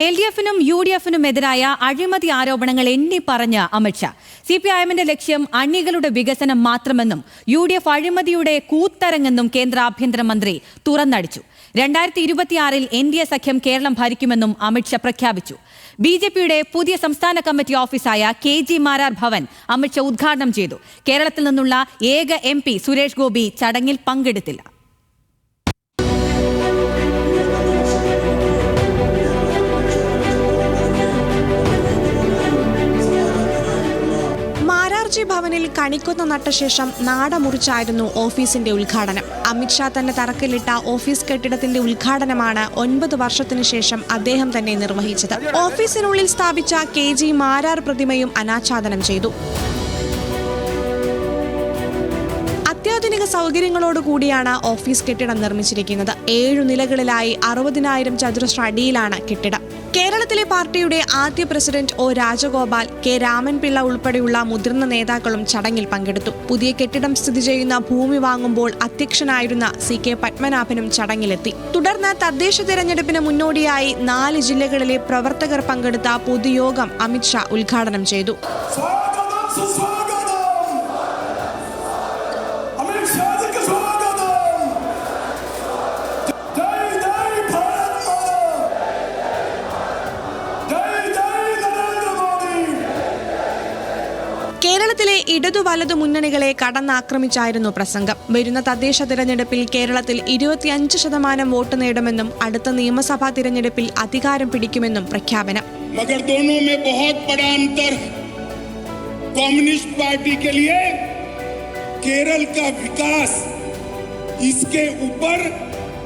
L D എഫിനും U D എഫിനും എതിരായ അഴിമതി ആരോപണങ്ങൾ എണ്ണി പറഞ്ഞ അമിത്ഷാ. സി പി ഐ എമ്മിന്റെ ലക്ഷ്യം അണികളുടെ വികസനം മാത്രമെന്നും യു ഡി എഫ് അഴിമതിയുടെ കൂത്തരങ്ങെന്നും കേന്ദ്ര ആഭ്യന്തരമന്ത്രി തുറന്നടിച്ചു. രണ്ടായിരത്തി ഇരുപത്തിയാറിൽ എൻ ഡി എ സഖ്യം കേരളം ഭരിക്കുമെന്നും അമിത്ഷാ പ്രഖ്യാപിച്ചു. ബി ജെ പിയുടെ പുതിയ സംസ്ഥാന കമ്മിറ്റി ഓഫീസായ കെ ജി മാരാർ ഭവൻ അമിത്ഷാ ഉദ്ഘാടനം ചെയ്തു. കേരളത്തിൽ നിന്നുള്ള ഏക എം പി സുരേഷ് ഗോപി ചടങ്ങിൽ പങ്കെടുത്തില്ല. മാരാർജി ഭവനിൽ കണിക്കൊന്ന നട്ട ശേഷം നാട മുറിച്ചായിരുന്നു ഓഫീസിന്റെ ഉദ്ഘാടനം. അമിത്ഷാ തന്നെ തറക്കല്ലിട്ട ഓഫീസ് കെട്ടിടത്തിന്റെ ഉദ്ഘാടനമാണ് ഒൻപത് വർഷത്തിനു ശേഷം അദ്ദേഹം തന്നെ നിർവഹിച്ചത്. ഓഫീസിനുള്ളിൽ സ്ഥാപിച്ച കെ ജി മാരാർ പ്രതിമയും അനാച്ഛാദനം ചെയ്തു. അത്യാധുനിക സൗകര്യങ്ങളോട് കൂടിയാണ് ഓഫീസ് കെട്ടിടം നിർമ്മിച്ചിരിക്കുന്നത്. ഏഴു നിലകളിലായി അറുപതിനായിരം ചതുരശ്ര അടിയിലാണ് കെട്ടിടം. കേരളത്തിലെ പാർട്ടിയുടെ ആദ്യ president O Rajagopal K Raman Pillai ഉൾപ്പെടെയുള്ള മുതിർന്ന നേതാക്കളും ചടങ്ങിൽ പങ്കെടുത്തു. പുതിയ കെട്ടിടം സ്ഥിതി ചെയ്യുന്ന ഭൂമി വാങ്ങുമ്പോൾ അധ്യക്ഷനായിരുന്ന സി കെ പത്മനാഭനും ചടങ്ങിലെത്തി. തുടർന്ന് തദ്ദേശ തെരഞ്ഞെടുപ്പിന് മുന്നോടിയായി നാല് ജില്ലകളിലെ പ്രവർത്തകർ പങ്കെടുത്ത പൊതുയോഗം അമിത്ഷാ ഉദ്ഘാടനം ചെയ്തു. കേരളത്തിലെ ഇടതു വലതു മുന്നണികളെ കടന്നാക്രമിച്ചായിരുന്നു പ്രസംഗം വരുന്ന തദ്ദേശ തിരഞ്ഞെടുപ്പിൽ കേരളത്തിൽ ഇരുപത്തിയഞ്ച് ശതമാനം വോട്ട് നേടുമെന്നും അടുത്ത നിയമസഭാ തിരഞ്ഞെടുപ്പിൽ അധികാരം പിടിക്കുമെന്നും പ്രഖ്യാപനം मगर दोनों में बहुत बड़ा अंतर है कम्युनिस्ट पार्टी के लिए केरल का विकास इसके ऊपर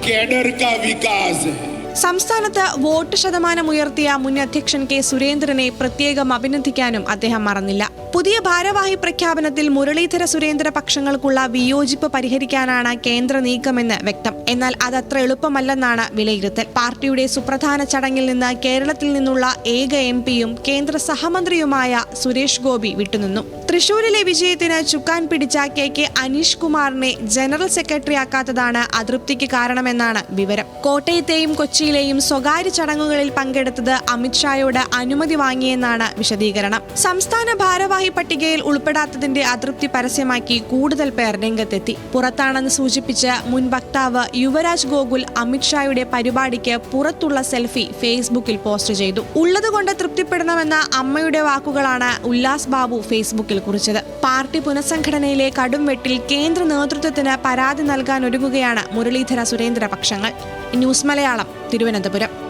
कैडर का विकास है സംസ്ഥാനത്ത് വോട്ട് ശതമാനം ഉയർത്തിയ മുൻ അധ്യക്ഷൻ കെ സുരേന്ദ്രനെ പ്രത്യേകം അഭിനന്ദിക്കാനും അദ്ദേഹം മറന്നില്ല. പുതിയ ഭാരവാഹി പ്രഖ്യാപനത്തിൽ മുരളീധര സുരേന്ദ്ര പക്ഷങ്ങൾക്കുള്ള വിയോജിപ്പ് പരിഹരിക്കാനാണ് കേന്ദ്ര നീക്കമെന്ന് വ്യക്തം. എന്നാൽ അതത്ര എളുപ്പമല്ലെന്നാണ് വിലയിരുത്തൽ. പാർട്ടിയുടെ സുപ്രധാന ചടങ്ങിൽ നിന്ന് കേരളത്തിൽ നിന്നുള്ള ഏക എം പിയും കേന്ദ്ര സഹമന്ത്രിയുമായ സുരേഷ് ഗോപി വിട്ടുനിന്നു. തൃശൂരിലെ വിജയത്തിന് ചുക്കാൻ പിടിച്ച കെ കെ അനീഷ് കുമാറിനെ ജനറൽ സെക്രട്ടറിയാക്കാത്തതാണ് അതൃപ്തിക്ക് കാരണമെന്നാണ് വിവരം. കോട്ടയത്തെയും കൊച്ചിയിലെയും സ്വകാര്യ ചടങ്ങുകളിൽ പങ്കെടുത്തത് അമിത്ഷായോട് അനുമതി വാങ്ങിയെന്നാണ് വിശദീകരണം. സംസ്ഥാന ഭാരവാഹി പട്ടികയിൽ ഉൾപ്പെടാത്തതിന്റെ അതൃപ്തി പരസ്യമാക്കി കൂടുതൽ പേർ രംഗത്തെത്തി. പുറത്താണെന്ന് സൂചിപ്പിച്ച മുൻ വക്താവ് യുവരാജ് ഗോകുൽ അമിത്ഷായുടെ പരിപാടിക്ക് പുറത്തുള്ള സെൽഫി ഫേസ്ബുക്കിൽ പോസ്റ്റ് ചെയ്തു. ഉള്ളതുകൊണ്ട് തൃപ്തിപ്പെടണമെന്ന അമ്മയുടെ വാക്കുകളാണ് ഉല്ലാസ് ബാബു ഫേസ്ബുക്കിൽ കുറിച്ചത്. പാർട്ടി പുനഃസംഘടനയിലെ കടുംവെട്ടിൽ കേന്ദ്ര നേതൃത്വത്തിന് പരാതി നൽകാൻ ഒരുങ്ങുകയാണ് മുരളീധര സുരേന്ദ്ര പക്ഷങ്ങൾ. ന്യൂസ് മലയാളം തിരുവനന്തപുരം